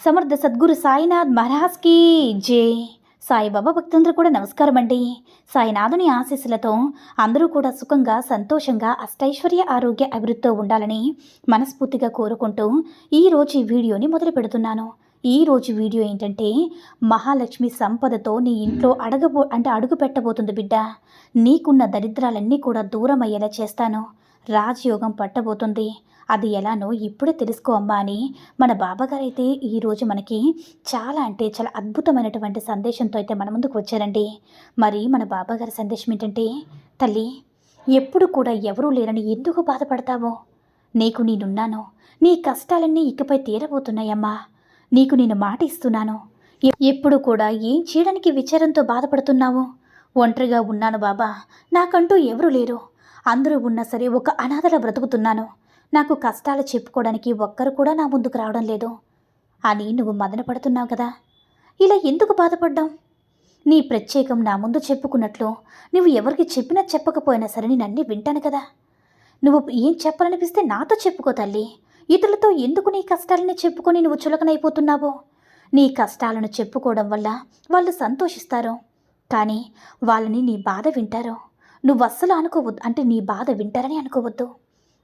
సమర్థ సద్గురు సాయినాథ్ మహారాజ్కి జై. సాయిబాబా భక్తులందరూ కూడా నమస్కారం అండి. సాయినాథుని ఆశీస్సులతో అందరూ కూడా సుఖంగా సంతోషంగా అష్టైశ్వర్య ఆరోగ్య అభివృద్ధితో ఉండాలని మనస్ఫూర్తిగా కోరుకుంటూ ఈరోజు ఈ వీడియోని మొదలు పెడుతున్నాను. ఈ రోజు వీడియో ఏంటంటే మహాలక్ష్మి సంపదతో నీ ఇంట్లో అడగబో అంటే అడుగు పెట్టబోతుంది బిడ్డ. నీకున్న దరిద్రాలన్నీ కూడా దూరం అయ్యేలా చేస్తాను. రాజయోగం పట్టబోతుంది. అది ఎలానో ఇప్పుడే తెలుసుకో అమ్మా అని మన బాబాగారు అయితే ఈరోజు మనకి చాలా అంటే చాలా అద్భుతమైనటువంటి సందేశంతో అయితే మన ముందుకు వచ్చారండి. మరి మన బాబాగారి సందేశం ఏంటంటే తల్లి ఎప్పుడు కూడా ఎవరూ లేరని ఎందుకు బాధపడతావో? నీకు నేనున్నాను. నీ కష్టాలన్నీ ఇకపై తీరబోతున్నాయమ్మా. నీకు నేను మాట ఇస్తున్నాను. ఎప్పుడు కూడా ఏం చేయడానికి విచారంతో బాధపడుతున్నావు? ఒంటరిగా ఉన్నాను బాబా. నాకంటూ ఎవరూ లేరు. అందరూ ఉన్నా సరే ఒక అనాథలా బ్రతుకుతున్నాను. నాకు కష్టాలు చెప్పుకోవడానికి ఒక్కరు కూడా నా ముందుకు రావడం లేదు. అని నువ్వు మదన పడుతున్నావు కదా. ఇలా ఎందుకు బాధపడ్డాం నీ ప్రత్యేకం నా ముందు చెప్పుకున్నట్లు నువ్వు ఎవరికి చెప్పినా చెప్పకపోయినా సరే నేను అన్నీ వింటాను కదా. నువ్వు ఏం చెప్పాలనిపిస్తే నాతో చెప్పుకో తల్లి. ఇతరులతో ఎందుకు నీ కష్టాలని చెప్పుకొని నువ్వు చులకనైపోతున్నావో? నీ కష్టాలను చెప్పుకోవడం వల్ల వాళ్ళు సంతోషిస్తారు. కానీ వాళ్ళని నీ బాధ వింటారు. నువ్వు అస్సలు అనుకోవద్దు. అంటే నీ బాధ వింటారని అనుకోవద్దు.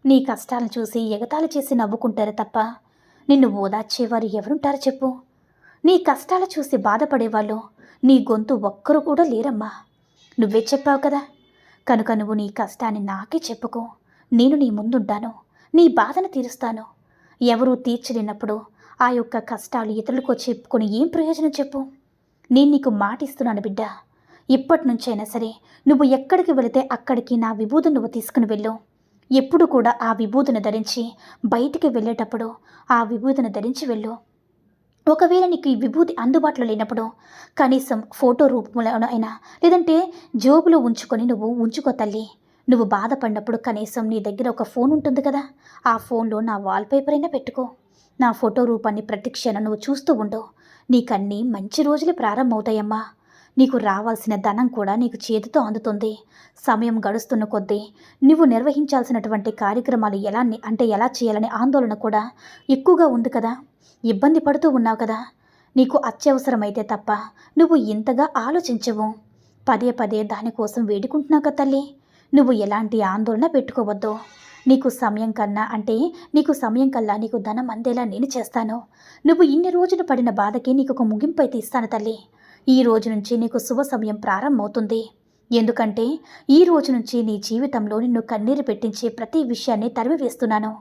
నీ కష్టాలను చూసి ఎగతాళి చేసి నవ్వుకుంటారు తప్ప నిన్ను ఓదార్చేవారు ఎవరుంటారో చెప్పు. నీ కష్టాలు చూసి బాధపడేవాళ్ళు నీ గొంతు ఒక్కరు కూడా లేరమ్మా. నువ్వే చెప్పావు కదా. కనుక నువ్వు నీ కష్టాన్ని నాకే చెప్పుకో. నేను నీ ముందుంటాను. నీ బాధను తీరుస్తాను. ఎవరూ తీర్చలేనప్పుడు ఆ యొక్క కష్టాలు ఇతరులకు చెప్పుకొని ఏం ప్రయోజనం చెప్పు? నేను నీకు మాటిస్తున్నాను బిడ్డ. ఇప్పటి నుంచైనా సరే నువ్వు ఎక్కడికి వెళితే అక్కడికి నా విభూతిని నువ్వు తీసుకుని వెళ్ళు. ఎప్పుడు కూడా ఆ విభూతిని ధరించి బయటికి వెళ్ళేటప్పుడు ఆ విభూతిని ధరించి వెళ్ళు. ఒకవేళ నీకు ఈ విభూతి అందుబాటులో లేనప్పుడు కనీసం ఫోటో రూపంలో అయినా లేదంటే జోబులో ఉంచుకొని నువ్వు ఉంచుకో తల్లి. నువ్వు బాధపడినప్పుడు కనీసం నీ దగ్గర ఒక ఫోన్ ఉంటుంది కదా ఆ ఫోన్లో నా వాల్పేపర్ అయినా పెట్టుకో. నా ఫోటో రూపాన్ని ప్రతి క్షణం నువ్వు చూస్తూ ఉండు. నీకన్నీ మంచి రోజులు ప్రారంభమవుతాయమ్మా. నీకు రావాల్సిన ధనం కూడా నీకు చేతితో అందుతుంది. సమయం గడుస్తున్న కొద్దీ నువ్వు నిర్వహించాల్సినటువంటి కార్యక్రమాలు ఎలా అంటే ఎలా చేయాలనే ఆందోళన కూడా ఎక్కువగా ఉంది కదా. ఇబ్బంది పడుతూ ఉన్నావు కదా. నీకు అత్యవసరమైతే తప్ప నువ్వు ఇంతగా ఆలోచించవు. పదే పదే దానికోసం వేడుకుంటున్నావు కదా తల్లి. నువ్వు ఎలాంటి ఆందోళన పెట్టుకోవద్దు. నీకు సమయం కన్నా అంటే నీకు సమయం కల్లా నీకు ధనం అందేలా నేను చేస్తాను. నువ్వు ఇన్ని రోజులు పడిన బాధకి నీకు ఒక ముగింపు అయితే ఇస్తాను తల్లి. ఈ రోజు నుంచి నీకు శుభ సమయం ప్రారంభమవుతుంది. ఎందుకంటే ఈ రోజు నుంచి నీ జీవితంలో నిన్ను కన్నీరు పెట్టించే ప్రతి విషయాన్ని తరిమివేస్తున్నాను.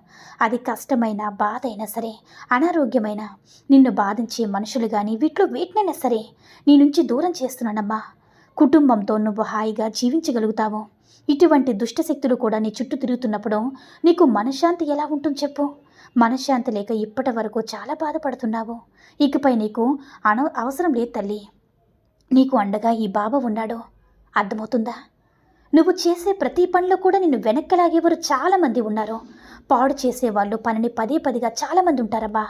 అది కష్టమైన బాధ అయినా సరే అనారోగ్యమైన నిన్ను బాధించే మనుషులు కానీ వీటిలో వేటినైనా సరే నీ నుంచి దూరం చేస్తున్నానమ్మా. కుటుంబంతో నువ్వు హాయిగా జీవించగలుగుతావు. ఇటువంటి దుష్టశక్తులు కూడా నీ చుట్టూ తిరుగుతున్నప్పుడు నీకు మనశ్శాంతి ఎలా ఉంటుంది చెప్పు? మనశ్శాంతి లేక ఇప్పటి వరకు చాలా బాధపడుతున్నావు. ఇకపై నీకు అన అవసరం లేదు తల్లి. నీకు అండగా ఈ బాబా ఉన్నాడో అర్థమవుతుందా? నువ్వు చేసే ప్రతి పనిలో కూడా నిన్ను వెనక్కి లాగేవారు చాలామంది ఉన్నారు. పాడు చేసేవాళ్ళు పనిని పదే పదిగా చాలామంది ఉంటారబ్బా.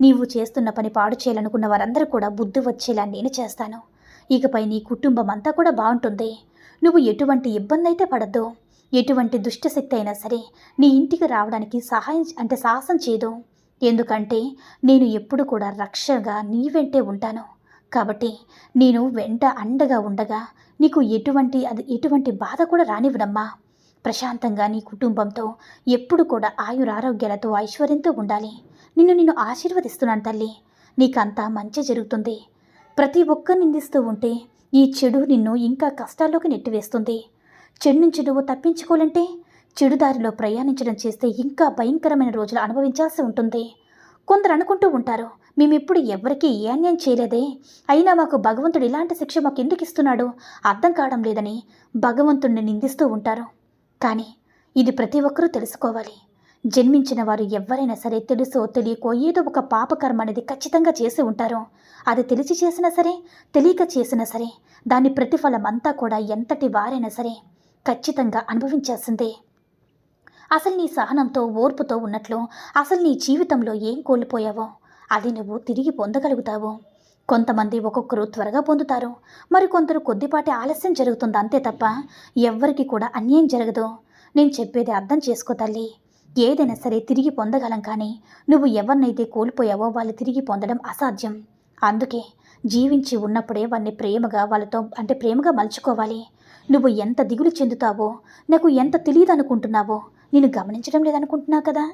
నీవు చేస్తున్న పని పాడు చేయాలనుకున్న వారందరూ కూడా బుద్ధి వచ్చేలా నేను చేస్తాను. ఇకపై నీ కుటుంబం అంతా కూడా బాగుంటుంది. నువ్వు ఎటువంటి ఇబ్బంది అయితే పడద్దు. ఎటువంటి దుష్టశక్తి అయినా సరే నీ ఇంటికి రావడానికి సహాయం అంటే సాహసం చేయదు ఎందుకంటే నేను ఎప్పుడు కూడా రక్షగా నీ వెంటే ఉంటాను. కాబట్టి నేను వెంట అండగా ఉండగా నీకు ఎటువంటి అది ఎటువంటి బాధ కూడా రానివ్వనమ్మా. ప్రశాంతంగా నీ కుటుంబంతో ఎప్పుడు కూడా ఆయురారోగ్యాలతో ఐశ్వర్యంతో ఉండాలి. నిన్ను నిన్ను ఆశీర్వదిస్తున్నాను తల్లి. నీకంతా మంచి జరుగుతుంది. ప్రతి ఒక్క నిందిస్తూ ఉంటే ఈ చెడు నిన్ను ఇంకా కష్టాల్లోకి నెట్టివేస్తుంది. చెడు నుంచి నువ్వు తప్పించుకోవాలంటే చెడు దారిలో ప్రయాణించడం చేస్తే ఇంకా భయంకరమైన రోజులు అనుభవించాల్సి ఉంటుంది. కొందరు అనుకుంటూ ఉంటారు మేమెప్పుడు ఎవరికీ ఏ అన్యాయం చేయలేదే. అయినా మాకు భగవంతుడు ఇలాంటి శిక్ష మాకు ఎందుకు ఇస్తున్నాడు? అర్థం కావడం లేదని భగవంతుడిని నిందిస్తూ ఉంటారు. కానీ ఇది ప్రతి ఒక్కరూ తెలుసుకోవాలి. జన్మించిన వారు ఎవరైనా సరే తెలుసో తెలియకో ఏదో ఒక పాపకర్మ అనేది ఖచ్చితంగా చేసి ఉంటారు. అది తెలిసి చేసినా సరే తెలియక చేసినా సరే దాని ప్రతిఫలం అంతా కూడా ఎంతటి వారైనా సరే ఖచ్చితంగా అనుభవించాల్సిందే. అసలు నీ సహనంతో ఓర్పుతో ఉన్నట్లు అసలు నీ జీవితంలో ఏం కోల్పోయావో అది నువ్వు తిరిగి పొందగలుగుతావు. కొంతమంది ఒక్కొక్కరు త్వరగా పొందుతారు. మరికొందరు కొద్దిపాటి ఆలస్యం జరుగుతుంది అంతే తప్ప ఎవ్వరికి కూడా అన్యాయం జరగదు. నేను చెప్పేది అర్థం చేసుకో తల్లి. ఏదైనా సరే తిరిగి పొందగలం కానీ నువ్వు ఎవరినైతే కోల్పోయావో వాళ్ళు తిరిగి పొందడం అసాధ్యం. అందుకే జీవించి ఉన్నప్పుడే వాడిని ప్రేమగా వాళ్ళతో అంటే ప్రేమగా మలుచుకోవాలి. నువ్వు ఎంత దిగులు చెందుతావో నాకు ఎంత తెలియదు అనుకుంటున్నావో నేను గమనించడం లేదనుకుంటున్నావు కదా?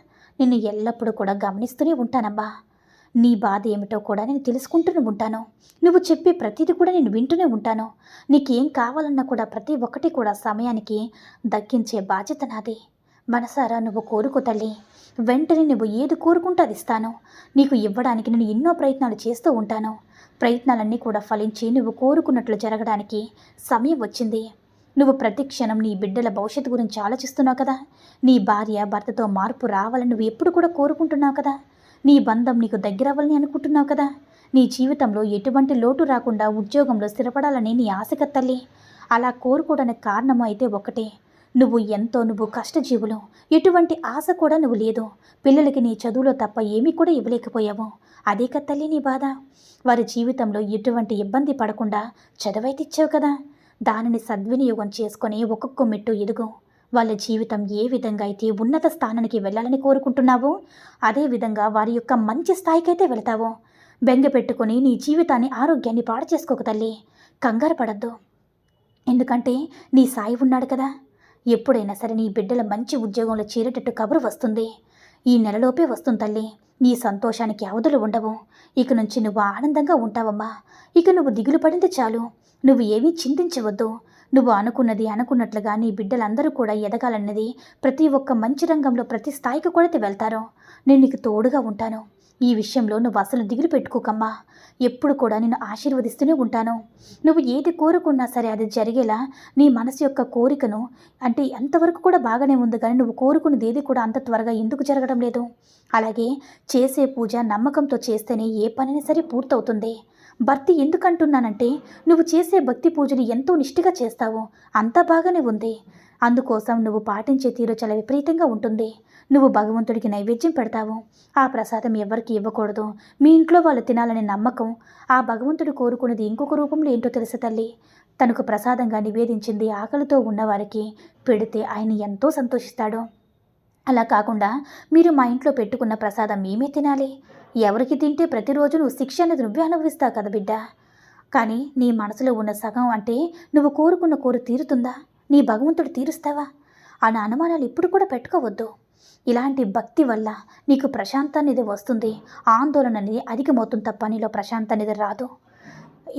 నిన్ను ఎల్లప్పుడూ కూడా గమనిస్తూనే ఉంటానమ్మా. నీ బాధ ఏమిటో కూడా నేను తెలుసుకుంటూనే ఉంటాను. నువ్వు చెప్పే ప్రతిదీ కూడా నేను వింటూనే ఉంటాను. నీకేం కావాలన్నా కూడా ప్రతి ఒక్కటి కూడా సమయానికి దక్కించే బాధ్యత నాది. మనసారా నువ్వు కోరుకో తల్లి. వెంటనే నువ్వు ఏది కోరుకుంటే అది ఇస్తాను. నీకు ఇవ్వడానికి నేను ఎన్నో ప్రయత్నాలు చేస్తూ ఉంటాను. ప్రయత్నాలన్నీ కూడా ఫలించి నువ్వు కోరుకున్నట్లు జరగడానికి సమయం వచ్చింది. నువ్వు ప్రతి క్షణం నీ బిడ్డల భవిష్యత్తు గురించి ఆలోచిస్తున్నావు కదా? నీ భార్య భర్తతో మార్పు రావాలని నువ్వు ఎప్పుడు కూడా కోరుకుంటున్నావు కదా? నీ బంధం నీకు దగ్గర అవ్వాలని అనుకుంటున్నావు కదా. నీ జీవితంలో ఎటువంటి లోటు రాకుండా ఉద్యోగంలో స్థిరపడాలని నీ ఆశక తల్లి. అలా కోరుకోవడానికి కారణము అయితే ఒకటే నువ్వు ఎంతో నువ్వు కష్టజీవులు. ఎటువంటి ఆశ కూడా నువ్వు లేదు. పిల్లలకి నీ చదువులో తప్ప ఏమీ కూడా ఇవ్వలేకపోయావు. అదే కదా తల్లి నీ బాధ. వారి జీవితంలో ఎటువంటి ఇబ్బంది పడకుండా చదువైతిచ్చావు కదా. దానిని సద్వినియోగం చేసుకొని ఒక్కొక్క మెట్టు ఎదుగు. వాళ్ళ జీవితం ఏ విధంగా అయితే ఉన్నత స్థానానికి వెళ్ళాలని కోరుకుంటున్నావో అదే విధంగా వారి యొక్క మంచి స్థాయికైతే వెళతావో. బెంగ పెట్టుకొని నీ జీవితాన్ని ఆరోగ్యాన్ని పాడు చేసుకోక తల్లి. కంగారు పడద్దు. ఎందుకంటే నీ సాయి ఉన్నాడు కదా. ఎప్పుడైనా సరే నీ బిడ్డల మంచి ఉద్యోగంలో చేరేటట్టు కబురు వస్తుంది. ఈ నెలలోపే వస్తుంది తల్లి. నీ సంతోషానికి అవధులు ఉండవు. ఇక నుంచి నువ్వు ఆనందంగా ఉంటావమ్మా. ఇక నువ్వు దిగులు పడింది చాలు. నువ్వు ఏమీ చింతించవద్దు. నువ్వు అనుకున్నది అనుకున్నట్లుగా నీ బిడ్డలందరూ కూడా ఎదగాలన్నది ప్రతి ఒక్క మంచి రంగంలో ప్రతి స్థాయికి కూడా వెళ్తారో. నేను నీకు తోడుగా ఉంటాను. ఈ విషయంలో నువ్వు అసలు దిగులు పెట్టుకోకమ్మా. ఎప్పుడు కూడా నేను ఆశీర్వదిస్తూనే ఉంటాను. నువ్వు ఏది కోరుకున్నా సరే అది జరిగేలా నీ మనసు యొక్క కోరికను అంటే ఎంతవరకు కూడా బాగానే ఉంది కానీ నువ్వు కోరుకున్నది ఏది కూడా అంత త్వరగా ఎందుకు జరగడం లేదు. అలాగే చేసే పూజ నమ్మకంతో చేస్తేనే ఏ పనైనా సరే పూర్తవుతుంది. భర్తీ ఎందుకంటున్నానంటే నువ్వు చేసే భక్తి పూజని ఎంతో నిష్ఠగా చేస్తావు. అంతా బాగానే ఉంది. అందుకోసం నువ్వు పాటించే తీరు చాలా విపరీతంగా ఉంటుంది. నువ్వు భగవంతుడికి నైవేద్యం పెడతావు. ఆ ప్రసాదం ఎవరికి ఇవ్వకూడదు. మీ ఇంట్లో వాళ్ళు తినాలనే నమ్మకం. ఆ భగవంతుడు కోరుకున్నది ఇంకొక రూపంలో ఏంటో తెలుసు తల్లి? తనకు ప్రసాదంగా నివేదించింది ఆకలితో ఉన్నవారికి పెడితే ఆయన ఎంతో సంతోషిస్తాడు. అలా కాకుండా మీరు మా ఇంట్లో పెట్టుకున్న ప్రసాదం మేమే తినాలి. ఎవరికి తింటే ప్రతిరోజు నువ్వు శిక్ష అనేది నువ్వే అనుభవిస్తావు కదా బిడ్డ. కానీ నీ మనసులో ఉన్న సగం అంటే నువ్వు కోరుకున్న కోరు తీరుతుందా? నీ భగవంతుడు తీరుస్తావా? అన్న అనుమానాలు ఇప్పుడు కూడా పెట్టుకోవద్దు. ఇలాంటి భక్తి వల్ల నీకు ప్రశాంత అనేది వస్తుంది. ఆందోళన అనేది అధికమవుతుంది తప్ప నీలో ప్రశాంత అనేది రాదు.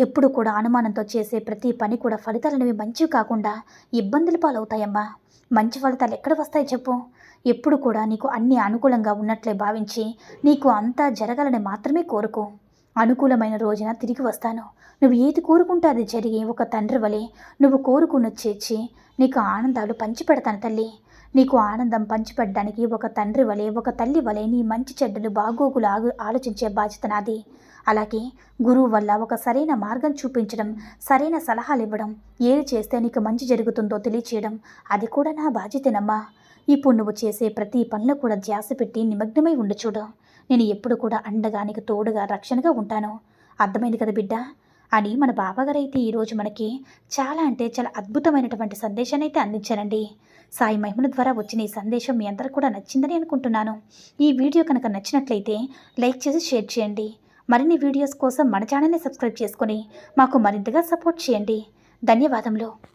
ఎప్పుడు కూడా అనుమానంతో చేసే ప్రతి పని కూడా ఫలితాలు అనేవి మంచివి కాకుండా ఇబ్బందుల పాలవుతాయమ్మా. మంచి ఫలితాలు ఎక్కడ వస్తాయి చెప్పు? ఎప్పుడు కూడా నీకు అన్ని అనుకూలంగా ఉన్నట్లే భావించి నీకు అంతా జరగాలని మాత్రమే కోరుకో. అనుకూలమైన రోజున తిరిగి వస్తాను. నువ్వు ఏది కోరుకుంటే అది జరిగి ఒక తండ్రి వలె నువ్వు కోరుకున్న చేర్చి నీకు ఆనందాలు పంచిపెడతాను తల్లి. నీకు ఆనందం పంచిపెట్టడానికి ఒక తండ్రి వలె ఒక తల్లి వలె నీ మంచి చెడ్డలు బాగోగులు ఆగు ఆలోచించే బాధ్యత నాది. అలాగే గురువు వల్ల ఒక సరైన మార్గం చూపించడం సరైన సలహాలు ఇవ్వడం ఏది చేస్తే నీకు మంచి జరుగుతుందో తెలియచేయడం అది కూడా నా బాధ్యతనమ్మా. ఇప్పుడు నువ్వు చేసే ప్రతి పనిలో కూడా ధ్యాస పెట్టి నిమగ్నమై ఉండు చూడు. నేను ఎప్పుడు కూడా అండగా నీకు తోడుగా రక్షణగా ఉంటాను. అర్థమైంది కదా బిడ్డ? అని మన బాబాగారు అయితే ఈరోజు మనకి చాలా అంటే చాలా అద్భుతమైనటువంటి సందేశాన్ని అయితే అందించారండి. సాయి మహిమల ద్వారా వచ్చిన ఈ సందేశం మీ అందరికి కూడా నచ్చిందని అనుకుంటున్నాను. ఈ వీడియో కనుక నచ్చినట్లయితే లైక్ చేసి షేర్ చేయండి. మరిన్ని వీడియోస్ కోసం మన ఛానల్ని సబ్స్క్రైబ్ చేసుకొని మాకు మరింతగా సపోర్ట్ చేయండి. ధన్యవాదములు.